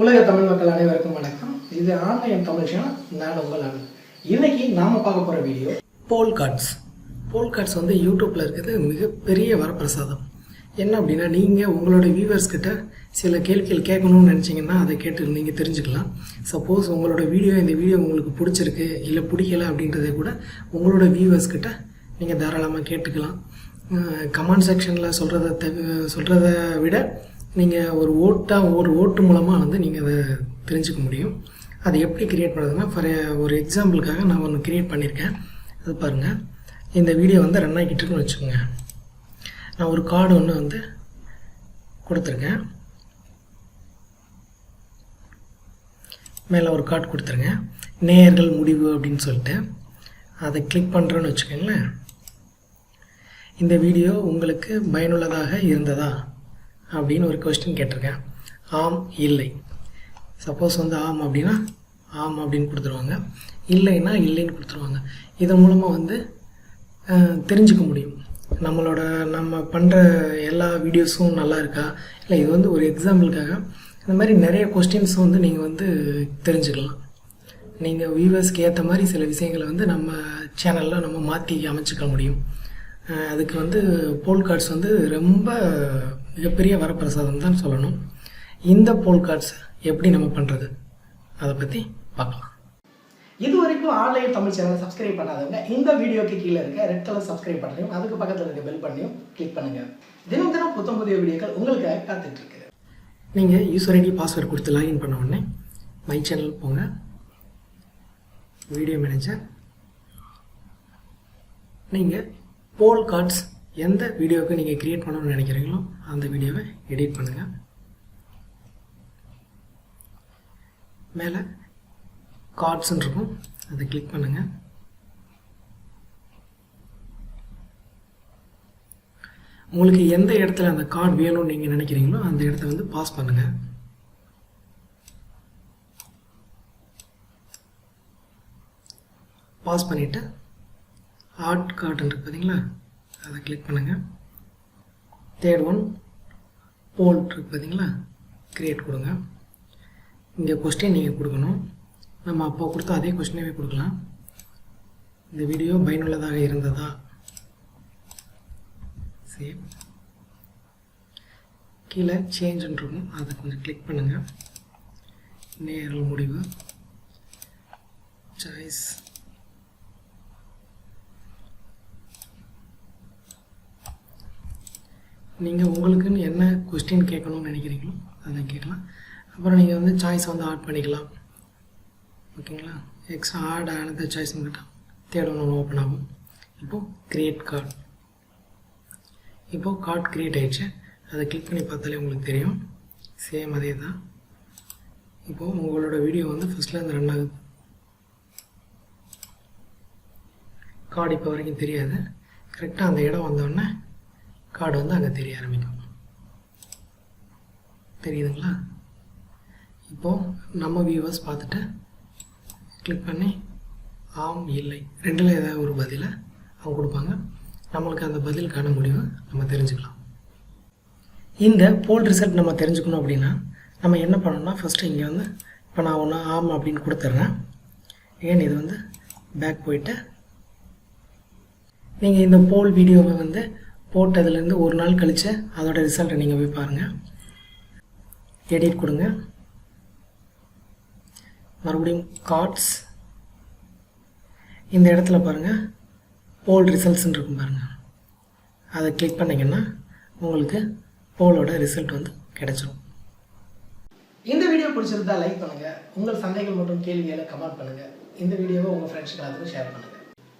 உலக தமிழ் மக்கள் அனைவருக்கும் வணக்கம். இது ஆன்லைன் தமிழ் சேனல் நான் உங்கள் அனு இன்னைக்கு நாம பார்க்க போற video poll cards poll cards வந்து யூடியூப்ல இருக்கிறது மிகப்பெரிய வரப்பிரசாதம். என்ன அப்படின்னா நீங்கள் உங்களோட வியூவர்ஸ் கிட்ட சில கேள்விகள் கேட்கணும்னு நினச்சிங்கன்னா அதை கேட்டு நீங்கள் தெரிஞ்சுக்கலாம். சப்போஸ் உங்களோட வீடியோ இந்த வீடியோ உங்களுக்கு பிடிச்சிருக்கு இல்லை பிடிக்கல அப்படின்றத கூட உங்களோட வியூவர்ஸ் கிட்ட நீங்கள் தாராளமாக கேட்டுக்கலாம். கமெண்ட் செக்ஷனில் சொல்கிறத சொல்கிறத விட நீங்கள் ஒரு ஓட்டாக ஒரு ஓட்டு மூலமாக வந்து நீங்கள் அதை தெரிஞ்சுக்க முடியும். அது எப்படி கிரியேட் பண்ணுறதுன்னா ஃபார் ஒரு எக்ஸாம்பிளுக்காக நான் ஒன்று கிரியேட் பண்ணியிருக்கேன் அது பாருங்கள் இந்த வீடியோ வந்து ரன் ஆகிட்டுருக்குன்னு வச்சுக்கோங்க. நான் ஒரு கார்டு ஒன்று வந்து கொடுத்துருக்கேன். மேலே ஒரு கார்டு கொடுத்துருங்க நேயர்கள் முடிவு அப்படின்னு சொல்லிட்டு. அதை கிளிக் பண்ணுறேன்னு வச்சுக்கோங்களேன். இந்த வீடியோ உங்களுக்கு பயனுள்ளதாக இருந்ததா? அப்படின்னு ஒரு கொஸ்டின் கேட்டிருக்கேன். ஆம் இல்லை. சப்போஸ் வந்து ஆம் அப்படின்னா ஆம் அப்படின்னு கொடுத்துருவாங்க. இல்லைன்னா இல்லைன்னு கொடுத்துருவாங்க. இதன் மூலமாக வந்து தெரிஞ்சுக்க முடியும். நம்மளோட நம்ம பண்ணுற எல்லா வீடியோஸும் நல்லா இருக்கா? இல்லை இது வந்து ஒரு எக்ஸாம்பிளுக்காக இந்த மாதிரி நிறைய கொஸ்டின்ஸ் வந்து நீங்கள் வந்து தெரிஞ்சுக்கலாம். நீங்கள் வியூவர்ஸ்க்கு ஏற்ற மாதிரி சில விஷயங்களை வந்து நம்ம சேனலில் நம்ம மாற்றி அமைச்சிக்க முடியும். அதுக்கு வந்து போல் கார்ட்ஸ் வந்து ரொம்ப மிகப்பெரிய வரப்பிரசாதம் தான் சொல்லணும். இந்த போல் கார்ட்ஸ் எப்படி நம்ம பண்ணுறது அதை பற்றி பார்க்கலாம். இது வரைக்கும் ஆன்லைன் தமிழ் சேனலை சப்ஸ்கிரைப் பண்ணாதவங்க இந்த வீடியோக்கு கீழே இருக்க ரெட் கலர் சப்ஸ்கிரைப் பண்ணலையும் அதுக்கு பக்கத்தில் இருக்க பெல் பண்ணியும் கிளிக் பண்ணுங்க. தினம் தினம் புத்தம் புதிய வீடியோக்கள் உங்களுக்காக காத்துட்டு இருக்கு. நீங்கள் யூசர் ஐடி பாஸ்வேர்ட் கொடுத்து லாகின் பண்ண உடனே மை சேனல் போங்க. வீடியோ மேனேஜர் நீங்கள் போல் கார்ட்ஸ் எந்த வீடியோவுக்கு நீங்கள் க்ரியேட் பண்ணணும்னு நினைக்கிறீங்களோ அந்த வீடியோவை எடிட் பண்ணுங்கள் மேலே கார்ட்ஸ்ன்னு இருக்கும். அதை கிளிக் பண்ணுங்கள் உங்களுக்கு எந்த இடத்துல அந்த கார்டு வேணும்னு நீங்கள் நினைக்கிறீங்களோ அந்த இடத்த வந்து பாஸ் பண்ணுங்கள் பாஸ் பண்ணிவிட்டு ஆர்ட் கார்டு இருக்கு பார்த்தீங்களா அதை கிளிக் பண்ணுங்கள் தேர்ட் ஒன் போல் இருக்கு பார்த்தீங்களா? க்ரியேட் கொடுங்க. இங்கே கொஸ்டின் நீங்கள் கொடுக்கணும். நம்ம அப்போ கொடுத்த அதே கொஸ்டினே கொடுக்கலாம். இந்த வீடியோ பயனுள்ளதாக இருந்ததா? சேவ் கீழே சேஞ்சுன்னு இருக்கும். அதை கொஞ்சம் கிளிக் பண்ணுங்கள் நேரல் முடிவு. சாய்ஸ் நீங்கள் உங்களுக்குன்னு என்ன கொஸ்டின் கேட்கணும்னு நினைக்கிறீங்களோ அதை கேட்கலாம். அப்புறம் நீங்கள் வந்து சாய்ஸ் வந்து ஆட் பண்ணிக்கலாம். ஓகேங்களா? எக்ஸ்ட்ரா ஆட் ஆனது சாய்ஸ்னு கேட்டால் தேர்ட் ஒன்று ஓப்பன் ஆகும். இப்போது க்ரியேட் கார்டு இப்போது கார்டு க்ரியேட் ஆகிடுச்சு அதை கிளிக் பண்ணி பார்த்தாலே உங்களுக்கு தெரியும். சேம் அதே தான் இப்போது உங்களோட வீடியோ வந்து ஃபஸ்ட்லேருந்து ரன் ஆகுது கார்டு இப்போ வரைக்கும் தெரியாது. கரெக்டாக அந்த இடம் வந்தோடனே கார்டு வந்து அங்கே தெரிய ஆரம்பிக்கும். தெரியுதுங்களா? இப்போது நம்ம வியூவர்ஸ் பார்த்துட்டு கிளிக் பண்ணி ஆம் இல்லை. ரெண்டில் ஏதாவது ஒரு பதிலை அவங்க கொடுப்பாங்க. நம்மளுக்கு அந்த பதிலுக்கான முடிவை நம்ம தெரிஞ்சுக்கலாம். இந்த போல் ரிசல்ட் நம்ம தெரிஞ்சுக்கணும் அப்படின்னா நம்ம என்ன பண்ணணும்னா ஃபஸ்ட்டு இங்கே வந்து இப்போ நான் ஒன்று ஆம் அப்படின்னு கொடுத்துட்றேன் ஏன் இது வந்து பேக் போயிட்டு நீங்கள் இந்த போல் வீடியோவை வந்து போட்டதுலேருந்து ஒரு நாள் கழித்து அதோட ரிசல்ட்டை நீங்கள் போய் பாருங்கள் எடிட் கொடுங்க. மறுபடியும் கார்ட்ஸ் இந்த இடத்துல பாருங்கள் போல் ரிசல்ட்ஸ்ன்னு இருக்கும் பாருங்கள் அதை கிளிக் பண்ணிங்கன்னா உங்களுக்கு போலோட ரிசல்ட் வந்து கிடைச்சிரும். இந்த வீடியோ பிடிச்சிருந்தா லைக் பண்ணுங்கள் உங்கள் சந்தைகள் மற்றும் கேள்விகளை கமெண்ட் பண்ணுங்கள் இந்த வீடியோவை உங்கள் ஃப்ரெண்ட்ஸ் எல்லாத்துக்கும் ஷேர் பண்ணுங்கள்